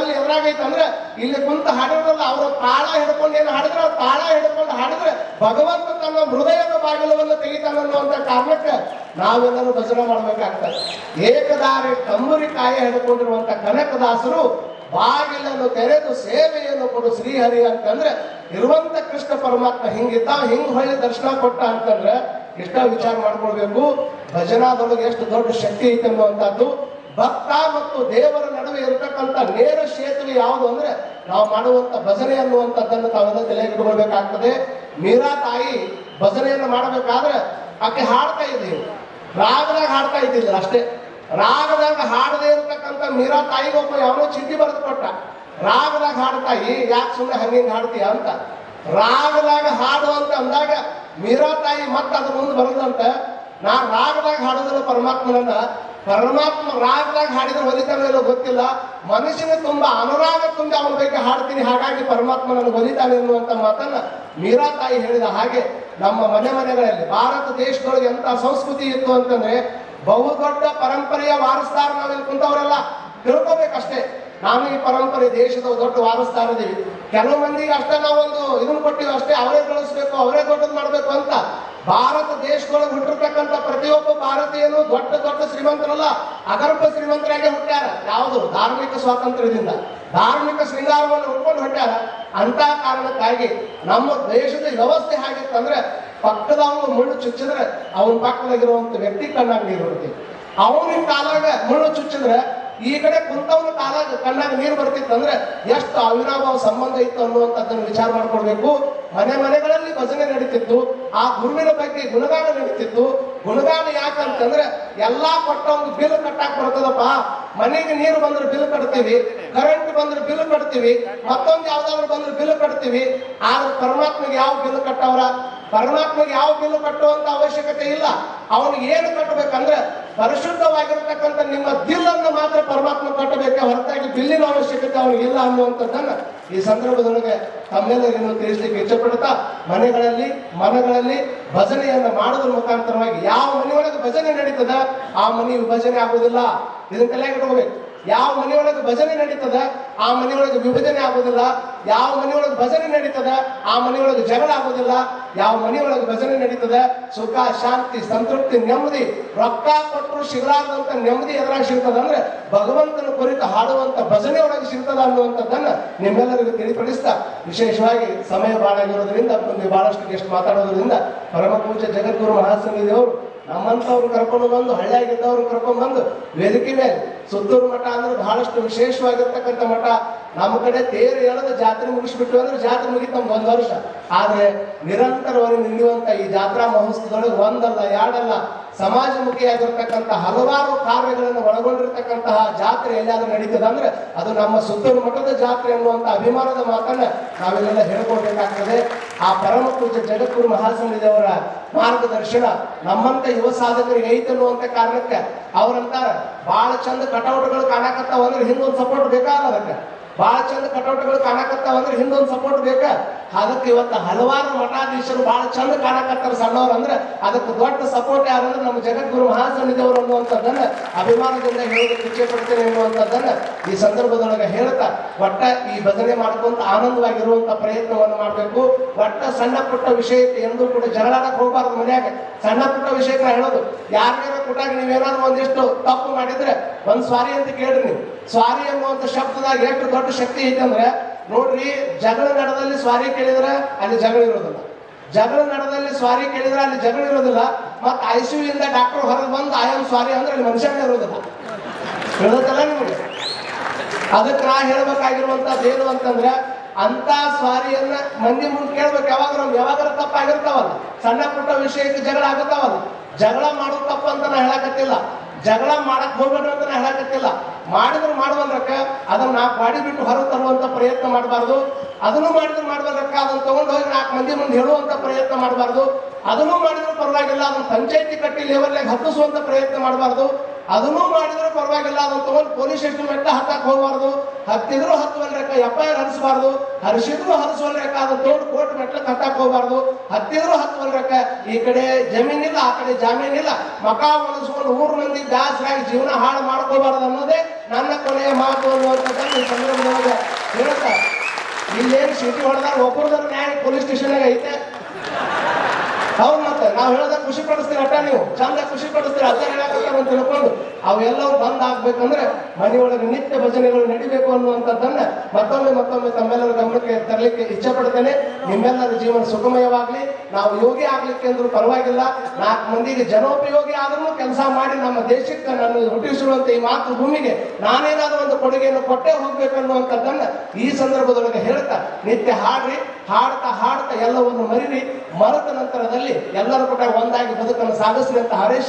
ಗಲ್ಲಿ ಎದುರಾಗೈತೆ ಅಂದ್ರೆ ಇಲ್ಲಿ ಕುಂತ ಹಾಡಿದ್ರಲ್ಲ ಅವರು ತಾಳ ಹಿಡ್ಕೊಂಡು ಏನು ಹಾಡಿದ್ರೆ, ಅವ್ರ ತಾಳ ಹಿಡ್ಕೊಂಡು ಹಾಡಿದ್ರೆ ಭಗವಂತ ತನ್ನ ಹೃದಯದ ಬಾಗಿಲವನ್ನು ತೆಗಿತಾನನ್ನುವಂತ ಕಾರಣಕ್ಕೆ ನಾವೆಲ್ಲರೂ ಭಜನೆ ಮಾಡ್ಬೇಕಾಗ್ತದೆ. ಏಕದಾರಿ ತಂಬುರಿ ಕಾಯ ಹಿಡ್ಕೊಂಡಿರುವಂತ ಕನಕದಾಸರು ಬಾಗಿಲನ್ನು ತೆರೆದು ಸೇವೆಯನ್ನು ಕೊಡು ಶ್ರೀಹರಿ ಅಂತಂದ್ರೆ, ಇರುವಂತ ಕೃಷ್ಣ ಪರಮಾತ್ಮ ಹಿಂಗಿದ್ದ, ಹಿಂಗ್ ಹೊಳ್ಳಿ ದರ್ಶನ ಕೊಟ್ಟ ಅಂತಂದ್ರೆ ಇಷ್ಟ ವಿಚಾರ ಮಾಡ್ಕೊಳ್ಬೇಕು. ಭಜನಾದೊಳಗೆ ಎಷ್ಟು ದೊಡ್ಡ ಶಕ್ತಿ ಐತೆ ಅನ್ನುವಂಥದ್ದು ಭಕ್ತ ಮತ್ತು ದೇವರ ನಡುವೆ ಇರತಕ್ಕಂಥ ನೇರ ಸೇತುವೆ ಯಾವುದು ಅಂದ್ರೆ ನಾವು ಮಾಡುವಂತ ಭಜನೆ ಅನ್ನುವಂಥದ್ದನ್ನು ತಾವೆಲ್ಲ ತಲೆ ಇಟ್ಕೊಳ್ಬೇಕಾಗ್ತದೆ ಮೀರಾ ತಾಯಿ ಭಜನೆಯನ್ನು ಮಾಡಬೇಕಾದ್ರೆ ಆಕೆ ಹಾಡ್ತಾ ಇದ್ದೀವಿ ರಾಗದಾಗ ಹಾಡ್ತಾ ಇದ್ದಿಲ್ಲ ಅಷ್ಟೇ. ರಾಗದಾಗ ಹಾಡದೆ ಇರತಕ್ಕಂಥ ಮೀರಾ ತಾಯಿಗೆ ಒಬ್ಬ ಯಾವನೋ ಚಿಟ್ಟಿ ಬರೆದು ಕೊಟ್ಟ ರಾಗದಾಗ ಹಾಡ್ತಾಯಿ ಯಾಕೆ ಸುಮ್ಮನೆ ಹಂಗಿಂಗ್ ಹಾಡ್ತೀಯ? ಅಂತ. ರಾಗದಾಗ ಹಾಡು ಅಂತ ಅಂದಾಗ ಮೀರಾ ತಾಯಿ ಮತ್ತೆ ಅದ್ರ ಮುಂದೆ ಬರೋದಂತ, ನಾ ರಾಗದಾಗ ಹಾಡೋದಿಲ್ಲ ಪರಮಾತ್ಮನನ್ನ ಪರಮಾತ್ಮ ರಾಗದಾಗ ಹಾಡಿದ್ರೆ ಇಲ್ಲೋ ಗೊತ್ತಿಲ್ಲ. ಮನುಷ್ಯನ ತುಂಬಾ ಅನುರಾಗ ತುಂಬಿ ಅವನ ಬಗ್ಗೆ ಹಾಡ್ತೀನಿ, ಹಾಗಾಗಿ ಪರಮಾತ್ಮ ನನಗೆ ಹೊಲಿತಾನೆ ಅನ್ನುವಂತ ಮಾತನ್ನ ಮೀರಾ ತಾಯಿ ಹೇಳಿದ ಹಾಗೆ ನಮ್ಮ ಮನೆ ಮನೆಗಳಲ್ಲಿ ಭಾರತ ದೇಶದೊಳಗೆ ಎಂತ ಸಂಸ್ಕೃತಿ ಇತ್ತು ಅಂತಂದ್ರೆ ಬಹುದೊಡ್ಡ ಪರಂಪರೆಯ ವಾರಸ್ತಾರ ನಾವಿಲ್ಲಿ ಕುಂತವರೆಲ್ಲ, ತಿಳ್ಕೋಬೇಕಷ್ಟೇ. ನಾನು ಈ ಪರಂಪರೆ ದೇಶದ ದೊಡ್ಡ ವಾರಸ್ತಾರ ಇದೀವಿ ಕೆಲವು ಮಂದಿಗೆ ಅಷ್ಟೇ ನಾವೊಂದು ಇದನ್ನು ಕೊಟ್ಟಿವಿ ಅಷ್ಟೇ ಅವರೇ ಕಳಿಸ್ಬೇಕು ಅವರೇ ದೊಡ್ಡದು ಮಾಡಬೇಕು ಅಂತ. ಭಾರತ ದೇಶದೊಳಗೆ ಹುಟ್ಟಿರ್ತಕ್ಕಂಥ ದೊಡ್ಡ ದೊಡ್ಡ ಶ್ರೀಮಂತರಲ್ಲ, ಅಗರ್ಭ ಶ್ರೀಮಂತರಾಗೆ ಹುಟ್ಟ್ಯಾರ. ಯಾವುದು? ಧಾರ್ಮಿಕ ಸ್ವಾತಂತ್ರ್ಯದಿಂದ. ಧಾರ್ಮಿಕ ಶೃಂಗಾರವನ್ನು ಹುಟ್ಕೊಂಡು ಹೊಟ್ಟಾರ ಅಂತ ಕಾರಣಕ್ಕಾಗಿ ನಮ್ಮ ದೇಶದ ವ್ಯವಸ್ಥೆ ಹೇಗಿತ್ತಂದ್ರೆ ಪಕ್ಕದವನು ಮುಳ್ಳು ಚುಚ್ಚಿದ್ರೆ ಅವನ ಪಕ್ಕದಾಗಿರುವಂತ ವ್ಯಕ್ತಿ ಕಣ್ಣಾಗ ನೀರು ಬರ್ತೀವಿ ಅವನಿನ ಕಾಲಾಗ ಮುಳ್ಳು ಚುಚ್ಚಿದ್ರೆ ಈ ಕಡೆ ಕುಂತವನ ಕಾಲಾಗ ಕಣ್ಣಾಗ ನೀರು ಬರ್ತಿತ್ತು ಅಂದ್ರೆ ಎಷ್ಟು ಅವಿನಾಭಾವ ಸಂಬಂಧ ಇತ್ತು ಅನ್ನುವಂಥದ್ದನ್ನು ವಿಚಾರ ಮಾಡ್ಕೊಳ್ಬೇಕು. ಮನೆ ಮನೆಗಳಲ್ಲಿ ಭಜನೆ ನಡೀತಿತ್ತು. ಆ ಗುರುವಿನ ಬಗ್ಗೆ ಗುಣಗಾನ ನಡೀತಿತ್ತು. ಗುಣಗಾನ ಯಾಕಂತಂದ್ರೆ ಎಲ್ಲಾ ಕೊಟ್ಟ ಒಂದು ಬಿಲ್ ಕಟ್ಟಾಕ್ ಬರ್ತದಪ್ಪ ಮನೆಗೆ ನೀರು ಬಂದ್ರೆ ಬಿಲ್ ಕಟ್ತೀವಿ ಕರೆಂಟ್ ಬಂದ್ರೆ ಬಿಲ್ ಕಟ್ತೀವಿ, ಮತ್ತೊಂದು ಯಾವ್ದಾದ್ರು ಬಂದ್ರೆ ಬಿಲ್ ಕಟ್ತೀವಿ. ಆದ್ರೆ ಪರಮಾತ್ಮಗೆ ಯಾವ ಬಿಲ್ ಕಟ್ಟವ್ರ? ಪರಮಾತ್ಮಗೆ ಯಾವ ಬಿಲ್ ಕಟ್ಟುವಂತ ಅವಶ್ಯಕತೆ ಇಲ್ಲ. ಅವನು ಏನು ಕಟ್ಟಬೇಕಂದ್ರೆ ಪರಿಶುದ್ಧವಾಗಿರ್ತಕ್ಕಂಥ ನಿಮ್ಮ ದಿಲ್ಲನ್ನು ಮಾತ್ರ ಪರಮಾತ್ಮ ಕಟ್ಟಬೇಕೆ? ಹೊರತಾಗಿ ಬಿಲ್ಲಿನ ಅವಶ್ಯಕತೆ ಅವನಿಗಿಲ್ಲ ಅನ್ನುವಂಥದ್ದನ್ನ ಈ ಸಂದರ್ಭದೊಳಗೆ ತಮ್ಮೆಲ್ಲರಿಗೂ ತಿಳಿಸ್ಲಿಕ್ಕೆ ಇಚ್ಛಪಡ್ತಾ ಮನೆಗಳಲ್ಲಿ, ಮನಗಳಲ್ಲಿ ಭಜನೆಯನ್ನು ಮಾಡೋದ್ರ ಮುಖಾಂತರವಾಗಿ ಯಾವ ಮನೆಯೊಳಗೆ ಭಜನೆ ನಡೀತದ, ಆ ಮನೆ ವಿಭಜನೆ ಆಗುವುದಿಲ್ಲ. ಇದನ್ನ ತಲೆಗೆ ಇಟ್ಕೋಬೇಕು. ಯಾವ ಮನೆಯೊಳಗೆ ಭಜನೆ ನಡೀತದ, ಆ ಮನೆಯೊಳಗೆ ವಿಭಜನೆ ಆಗೋದಿಲ್ಲ. ಯಾವ ಮನೆಯೊಳಗೆ ಭಜನೆ ನಡೀತದ, ಆ ಮನೆಯೊಳಗೆ ಜಗಳ ಆಗೋದಿಲ್ಲ. ಯಾವ ಮನೆಯೊಳಗೆ ಭಜನೆ ನಡೀತದ, ಸುಖ, ಶಾಂತಿ, ಸಂತೃಪ್ತಿ, ನೆಮ್ಮದಿ, ರೊಕ್ಕ ಕೊಟ್ಟರು ಸಿಗಲಾರ್ದಂತ ನೆಮ್ಮದಿ ಎದುರಾಗಿ ಸಿಗ್ತದ ಅಂದ್ರೆ ಭಗವಂತನ ಕುರಿತು ಹಾಡುವಂತ ಭಜನೆ ಒಳಗೆ ಸಿಗ್ತದ ಅನ್ನುವಂಥದ್ದನ್ನ ನಿಮ್ಮೆಲ್ಲರಿಗೂ ತಿಳಿಪಡಿಸ್ತಾ ವಿಶೇಷವಾಗಿ ಸಮಯ ಒಂದು ಬಹಳಷ್ಟು ಗೆಸ್ಟ್ ಮಾತಾಡೋದ್ರಿಂದ ಪರಮ ಪೂಜ್ಯ ಜಗದ್ಗುರು ಮಹಾಸಂಗಿದೇವರು ನಮ್ಮಂತವ್ರು ಕರ್ಕೊಂಡು ಬಂದು, ಹಳ್ಳಿಯಾಗಿದ್ದವ್ರು ಕರ್ಕೊಂಡು ಬಂದು, ವೇದಿಕೆ ಮೇಲೆ ಸುತ್ತೂರು ಮಠ ಅಂದ್ರೆ ಬಹಳಷ್ಟು ವಿಶೇಷವಾಗಿರ್ತಕ್ಕಂಥ ಮಠ. ನಮ್ಮ ಕಡೆ ತೇರು ಎಳೆದು ಜಾತ್ರೆ ಮುಗಿಸ್ಬಿಟ್ಟು ಅಂದ್ರೆ ಜಾತ್ರೆ ಮುಗಿತು ನಮ್ಗೆ ಒಂದು ವರ್ಷ. ಆದ್ರೆ ನಿರಂತರವಾಗಿ ನಿಲ್ಲುವಂತ ಈ ಜಾತ್ರಾ ಮಹೋತ್ಸವದೊಳಗೆ ಒಂದಲ್ಲ, ಎರಡಲ್ಲ. ಸಮಾಜಮುಖಿಯಾಗಿರ್ತಕ್ಕಂಥ ಹಲವಾರು ಕಾರ್ಯಗಳನ್ನು ಒಳಗೊಂಡಿರ್ತಕ್ಕಂತಹ ಜಾತ್ರೆ ಎಲ್ಲಾದ್ರೂ ನಡೀತದೆ ಅಂದ್ರೆ ಅದು ನಮ್ಮ ಸುತ್ತಲ ಮಠದ ಜಾತ್ರೆ ಅನ್ನುವಂತ ಅಭಿಮಾನದ ಮಾತನ್ನ ನಾವೆಲ್ಲ ಹೇಳ್ಕೊಳ್ಬೇಕಾಗ್ತದೆ ಆ ಪರಮ ಪೂಜ್ಯ ಜಗದ್ಗುರು ಮಹಾಸಂಘದವರ ಮಾರ್ಗದರ್ಶನ ನಮ್ಮಂತ ಯುವ ಸಾಧಕರಿಗೆ ಐತೆ ಅನ್ನುವಂತ ಕಾರಣಕ್ಕೆ ಅವ್ರಂತಾರ ಬಹಳ ಚಂದ ಕಟೌಟ್ಗಳು ಕಾಣಕತ್ತಾವ ಅಂದ್ರೆ ಹಿಂದೊಂದು ಸಪೋರ್ಟ್ ಬೇಕಾಗಲ್ಲ ಅದಕ್ಕೆ. ಬಹಳ ಚಂದ ಕಟೌಟ್ಗಳು ಕಾಣಕತ್ತಾವ ಅಂದ್ರೆ ಹಿಂದೊಂದು ಸಪೋರ್ಟ್ ಬೇಕಾ? ಅದಕ್ಕೆ ಇವತ್ತು ಹಲವಾರು ಮಠಾಧೀಶರು ಬಹಳ ಚಂದ ಕಾಣಕತ್ತಾರ ಸಣ್ಣವ್ರು ಅಂದ್ರೆ ಅದಕ್ಕೆ ದೊಡ್ಡ ಸಪೋರ್ಟ್ ಯಾರಂದ್ರೆ ನಮ್ಮ ಜಗದ್ಗುರು ಮಹಾಸನ್ನಿದೇವರು ಅನ್ನುವಂಥದ್ದನ್ನ ಅಭಿಮಾನದಿಂದ ಹೇಳೋದಕ್ಕೆ ಇಚ್ಛೆ ಪಡ್ತೇನೆ ಅನ್ನುವಂಥದ್ದನ್ನ ಈ ಸಂದರ್ಭದೊಳಗೆ ಹೇಳ್ತಾ ಒಟ್ಟ ಈ ಭಜನೆ ಮಾಡ್ಕೊಂತ ಆನಂದವಾಗಿರುವಂತ ಪ್ರಯತ್ನವನ್ನು ಮಾಡಬೇಕು. ಒಟ್ಟ ಸಣ್ಣ ಪುಟ್ಟ ವಿಷಯಕ್ಕೆ ಎಂದೂ ಕೂಡ ಜಗಳಾಡಕ್ಕೆ ಹೋಗ್ಬಾರ್ದು ಮನ್ಯಾಗ. ಸಣ್ಣ ಪುಟ್ಟ ವಿಷಯಕ್ಕೆ ಹೇಳೋದು ಯಾರೇನೋ ಕೊಟ್ಟಾಗ ನೀವೇನಾದ್ರು ಒಂದಿಷ್ಟು ತಪ್ಪು ಮಾಡಿದ್ರೆ ಒಂದ್ ಸ್ವಾರಿ ಅಂತ ಕೇಳ್ರಿ ನೀವು ಸ್ವಾರಿ ಅನ್ನುವಂಥ ಶಬ್ದದಾಗ ಎಷ್ಟು ದೊಡ್ಡ ಶಕ್ತಿ ಐತೆ ಅಂದ್ರೆ, ನೋಡ್ರಿ, ಜಗಳ ನಡದಲ್ಲಿ ಸ್ವಾರಿ ಕೇಳಿದ್ರೆ ಅಲ್ಲಿ ಜಗಳ ಇರೋದಿಲ್ಲ. ಜಗಳ ನಡದಲ್ಲಿ ಸ್ವಾರಿ ಕೇಳಿದ್ರೆ ಅಲ್ಲಿ ಜಗಳ ಇರೋದಿಲ್ಲ. ಮತ್ತೆ ಐ ಸಿ ಇಂದ ಡಾಕ್ಟರ್ ಹೊರಗೆ ಬಂದು ಆಮ್ ಸ್ವಾರಿ ಅಂದ್ರೆ ಅಲ್ಲಿ ಮನುಷ್ಯನೇ ಇರೋದಿಲ್ಲ. ಹೇಳೋದಲ್ಲ ನಿಮಗೆ? ಅದಕ್ಕೆ ನಾ ಹೇಳ್ಬೇಕಾಗಿರುವಂತದ್ದು ಏನು ಅಂತಂದ್ರೆ ಅಂತ ಸ್ವಾರಿಯನ್ನ ಮಂದಿ ಮುಂದೆ ಕೇಳ್ಬೇಕು. ಯಾವಾಗ ಯಾವಾಗಾರ ತಪ್ಪಾಗಿರ್ತಾವಲ್ಲ. ಸಣ್ಣ ಪುಟ್ಟ ವಿಷಯಕ್ಕೆ ಜಗಳ ಆಗುತ್ತಾವಲ್ಲ. ಜಗಳ ಮಾಡೋದು ತಪ್ಪು ಅಂತ ನಾ ಹೇಳಕತ್ತಿಲ್ಲ. ಜಗಳ ಮಾಡಕ್ ಹೋಗ್ಬೇಡ್ರಿ ಅಂತ ನಾ ಹೇಳಕತ್ತಿಲ್ಲ. ಮಾಡಿದ್ರು ಮಾಡುವಲ್ರಕ್ಕ, ಅದನ್ನ ನಾ ಬಾಡಿ ಬಿಟ್ಟು ಹೊರ ತರುವಂತ ಪ್ರಯತ್ನ ಮಾಡಬಾರ್ದು. ಅದನ್ನು ಮಾಡಿದ್ರು ಮಾಡ್ಬೇಕಕ್ಕ ಅದನ್ನ ತಗೊಂಡು ಹೋಗಿ ನಾಲ್ಕು ಮಂದಿ ಮುಂದೆ ಹೇಳುವಂತ ಪ್ರಯತ್ನ ಮಾಡಬಾರ್ದು. ಅದನ್ನು ಮಾಡಿದ್ರು ಪರವಾಗಿಲ್ಲ, ಅದನ್ನ ಪಂಚಾಯತಿ ಕಟ್ಟಿ ಲೆವೆಲ್ನಾಗ ಹತ್ತಿಸುವಂತ ಪ್ರಯತ್ನ ಮಾಡಬಾರ್ದು. ಅದನ್ನೂ ಮಾಡಿದ್ರು ಪರವಾಗಿಲ್ಲ. ಅದನ್ನು ತಗೊಂಡು ಪೊಲೀಸ್ ಸ್ಟೇಷನ್ ಮೆಟ್ಟ ಹತ್ತಕ್ಕೆ ಹೋಗಬಾರ್ದು. ಹತ್ತಿದ್ರು ಹತ್ತುವಲ್ರಕ್ಕ ಎಫ್ ಐ ಆರ್ ಹರಿಸಬಾರ್ದು. ಹರಿಸಿದ್ರು ಹರಿಸುವಲ್ರಕ್ಕ ಅದನ್ನು ತಗೊಂಡು ಕೋರ್ಟ್ ಮೆಟ್ಲಕ್ಕೆ ಹತ್ತಕ್ಕೆ ಹೋಗಬಾರ್ದು. ಹತ್ತಿದ್ರು ಹತ್ತುವಲ್ರಕ್ಕ ಈ ಕಡೆ ಜಮೀನಿಲ್ಲ, ಆ ಕಡೆ ಜಾಮೀನಿಲ್ಲ. ಮಕ ಒಳಸ್ಕೊಂಡು ಊರು ಮಂದಿ ದಾಸರಾಗಿ ಜೀವನ ಹಾಳು ಮಾಡ್ಕೋಬಾರ್ದು ಅನ್ನೋದೇ ನನ್ನ ಕೊನೆಯ ಮಾತು ಅನ್ನುವಂಥದ್ದನ್ನು ಈ ಸಂದರ್ಭದೊಳಗೆ ಇಲ್ಲೇನು ಸಿಟಿ ಹೊಡೆದಾಗ ಒಬ್ಬರದ್ರ ನ್ಯಾಯ ಪೊಲೀಸ್ ಸ್ಟೇಷನ್ಗೆ ಐತೆ? ಹೌದು ಮತ್ತೆ. ನಾವು ಹೇಳದ ಖುಷಿ ಪಡಿಸ್ತೀರಿ ಅಟ್ಟ ನೀವು? ಚಂದ ಖುಷಿ ಪಡಿಸ್ತೀರಿ? ಅದ ಹೇಳಕತ್ತಾರ ಅಂತ ತಿಳ್ಕೊಂಡು ಅವೆಲ್ಲವೂ ಬಂದ್ ಆಗ್ಬೇಕಂದ್ರೆ ಮನೆಯೊಳಗೆ ನಿತ್ಯ ಭಜನೆಗಳು ನಡಿಬೇಕು ಅನ್ನುವಂಥದ್ದನ್ನ ಮತ್ತೊಮ್ಮೆ ಮತ್ತೊಮ್ಮೆ ತಮ್ಮೆಲ್ಲರ ಗಮನಕ್ಕೆ ತರಲಿಕ್ಕೆ ಇಚ್ಛೆ ಪಡ್ತೇನೆ ನಿಮ್ಮೆಲ್ಲರ ಜೀವನ ಸುಖಮಯವಾಗ್ಲಿ ನಾವು ಯೋಗಿ ಆಗ್ಲಿಕ್ಕೆ ಅಂದ್ರೂ ಪರವಾಗಿಲ್ಲ. ನಾಲ್ಕು ಮಂದಿಗೆ ಜನೋಪಯೋಗಿ ಆದ್ರೂ ಕೆಲಸ ಮಾಡಿ ನಮ್ಮ ದೇಶಕ್ಕೆ ನನ್ನ ಹುಟ್ಟಿಸಿರುವಂತ ಈ ಮಾತೃ ಭೂಮಿಗೆ ನಾನೇನಾದ್ರೂ ಒಂದು ಕೊಡುಗೆಯನ್ನು ಕೊಟ್ಟೇ ಹೋಗ್ಬೇಕನ್ನುವಂಥದ್ದನ್ನ ಈ ಸಂದರ್ಭದೊಳಗೆ ಹೇಳ್ತಾ ನಿತ್ಯ ಹಾಡ್ರಿ. ಹಾಡ್ತಾ ಹಾಡ್ತಾ ಎಲ್ಲವನ್ನು ಮರಿರಿ. ಮರೆತ ನಂತರದಲ್ಲಿ ಎಲ್ಲರೂ ಕೂಡ ಒಂದಾಗಿ ಬದುಕನ್ನು ಸಾಗಿಸ್ರಿ ಅಂತ ಹರೇಶ್